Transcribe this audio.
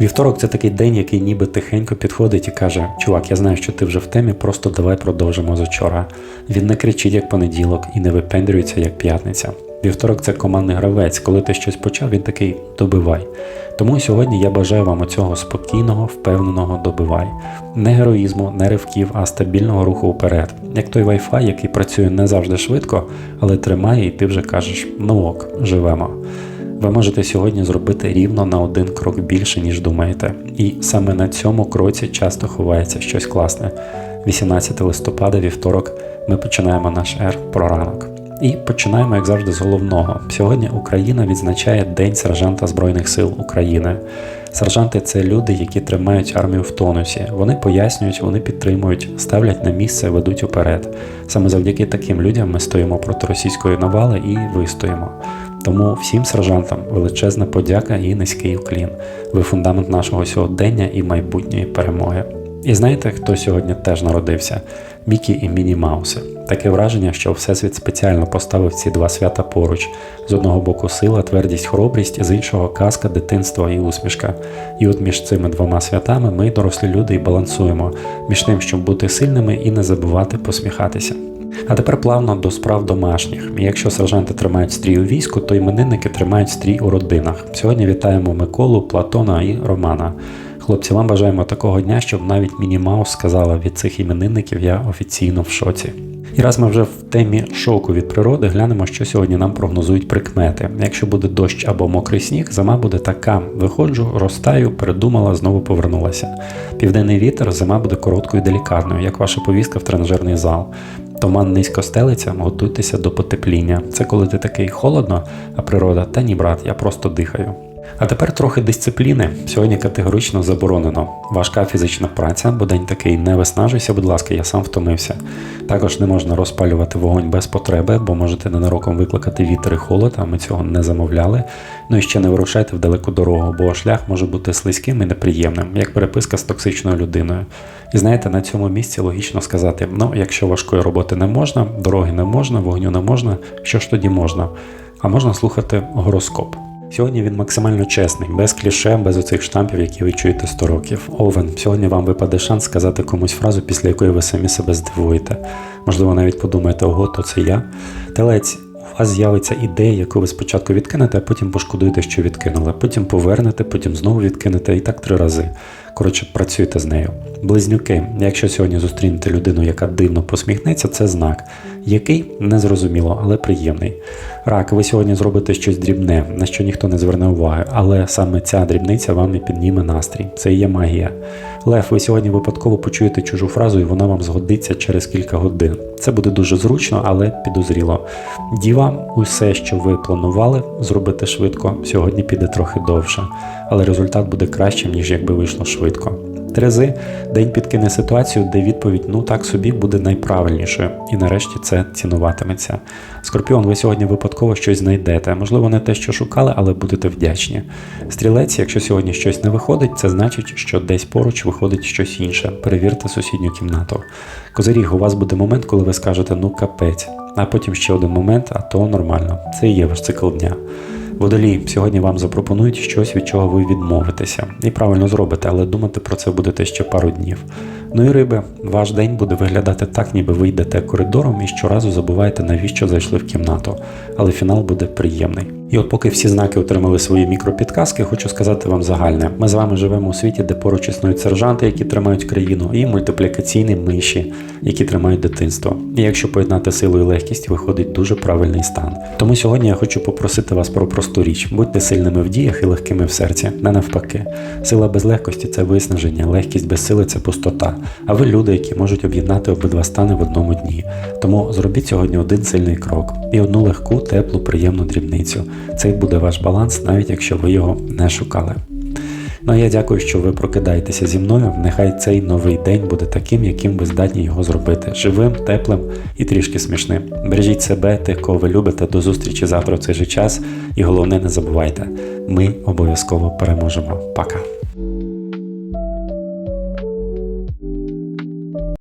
Вівторок це такий день, який ніби тихенько підходить і каже: Чувак, я знаю, що ти вже в темі, просто давай продовжимо з учора. Він не кричить як понеділок і не випендрюється як п'ятниця. Вівторок це командний гравець. Коли ти щось почав, він такий добивай. Тому сьогодні я бажаю вам оцього спокійного, впевненого добивай. Не героїзму, не ривків, а стабільного руху вперед. Як той Wi-Fi, який працює не завжди швидко, але тримає, і ти вже кажеш: ну ок, живемо. Ви можете сьогодні зробити рівно на один крок більше, ніж думаєте. І саме на цьому кроці часто ховається щось класне. 18 листопада, вівторок, ми починаємо наш ер про ранок. І починаємо, як завжди, з головного. Сьогодні Україна відзначає День сержанта Збройних сил України. Сержанти це люди, які тримають армію в тонусі. Вони пояснюють, вони підтримують, ставлять на місце, ведуть уперед. Саме завдяки таким людям ми стоїмо проти російської навали і вистоїмо. Тому всім сержантам величезна подяка і низький уклін. Ви фундамент нашого сьогодення і майбутньої перемоги. І знаєте, хто сьогодні теж народився? Мікі і Міні Мауси. Таке враження, що Всесвіт спеціально поставив ці два свята поруч: з одного боку сила, твердість, хоробрість, з іншого казка, дитинство і усмішка. І от між цими двома святами ми, дорослі люди, і балансуємо між тим, щоб бути сильними і не забувати посміхатися. А тепер плавно до справ домашніх. Якщо сержанти тримають стрій у війську, то іменинники тримають стрій у родинах. Сьогодні вітаємо Миколу, Платона і Романа. Хлопці, вам бажаємо такого дня, щоб навіть Міні Маус сказала від цих іменинників я офіційно в шоці. І раз ми вже в темі шоку від природи, глянемо, що сьогодні нам прогнозують прикмети. Якщо буде дощ або мокрий сніг, зима буде така: виходжу, розтаю, передумала, знову повернулася. Південний вітер, зима буде короткою і делікатною, як ваша повістка в тренажерний зал. Туман низько стелиться, готуйтеся до потепління. Це коли ти такий холодно, а природа, та ні, брат, я просто дихаю. А тепер трохи дисципліни. Сьогодні категорично заборонено. Важка фізична праця, бо день такий не виснажуйся, будь ласка, я сам втомився. Також не можна розпалювати вогонь без потреби, бо можете ненароком викликати вітер і холод, а ми цього не замовляли. Ну і ще не вирушайте в далеку дорогу, бо шлях може бути слизьким і неприємним, як переписка з токсичною людиною. І знаєте, на цьому місці логічно сказати: ну, якщо важкої роботи не можна, дороги не можна, вогню не можна, що ж тоді можна? А можна слухати гороскоп. Сьогодні він максимально чесний, без кліше, без оцих штампів, які ви чуєте 100 років. Овен, сьогодні вам випаде шанс сказати комусь фразу, після якої ви самі себе здивуєте. Можливо, навіть подумаєте, ого, то це я. Телець, у вас з'явиться ідея, яку ви спочатку відкинете, а потім пошкодуєте, що відкинули. Потім повернете, потім знову відкинете і так три рази. Коротше, працюйте з нею. Близнюки, якщо сьогодні зустрінете людину, яка дивно посміхнеться, це знак. Який незрозуміло, але приємний. Рак, ви сьогодні зробите щось дрібне, на що ніхто не зверне уваги, але саме ця дрібниця вам і підніме настрій. Це і є магія. Лев, ви сьогодні випадково почуєте чужу фразу, і вона вам згодиться через кілька годин. Це буде дуже зручно, але підозріло. Діва, усе, що ви планували зробити швидко, сьогодні піде трохи довше, але результат буде кращим, ніж якби вийшло швидко. Терези, день підкине ситуацію, де відповідь ну так собі буде найправильнішою, і нарешті це цінуватиметься. Скорпіон, ви сьогодні випадково щось знайдете. Можливо, не те, що шукали, але будете вдячні. Стрілець, якщо сьогодні щось не виходить, це значить, що десь поруч виходить щось інше. Перевірте сусідню кімнату. Козиріг, у вас буде момент, коли ви скажете ну капець, а потім ще один момент, а то нормально. Це і є ваш цикл дня. Водолій, сьогодні вам запропонують щось, від чого ви відмовитеся. І правильно зробите, але думати про це будете ще пару днів. Ну і риби, ваш день буде виглядати так, ніби ви йдете коридором і щоразу забуваєте, навіщо зайшли в кімнату. Але фінал буде приємний. І от поки всі знаки отримали свої мікропідказки, хочу сказати вам загальне. Ми з вами живемо у світі, де поруч існують сержанти, які тримають країну, і мультиплікаційні миші, які тримають дитинство. І якщо поєднати силу і легкість, виходить дуже правильний стан. Тому сьогодні я хочу попросити вас про просту річ: будьте сильними в діях і легкими в серці, не навпаки. Сила без легкості це виснаження, легкість без сили це пустота. А ви люди, які можуть об'єднати обидва стани в одному дні. Тому зробіть сьогодні один сильний крок і одну легку, теплу, приємну дрібницю. Цей буде ваш баланс, навіть якщо ви його не шукали. Ну а я дякую, що ви прокидаєтеся зі мною. Нехай цей новий день буде таким, яким ви здатні його зробити живим, теплим і трішки смішним. Бережіть себе, тих, кого ви любите. До зустрічі завтра в цей же час. І головне, не забувайте, ми обов'язково переможемо. Пока.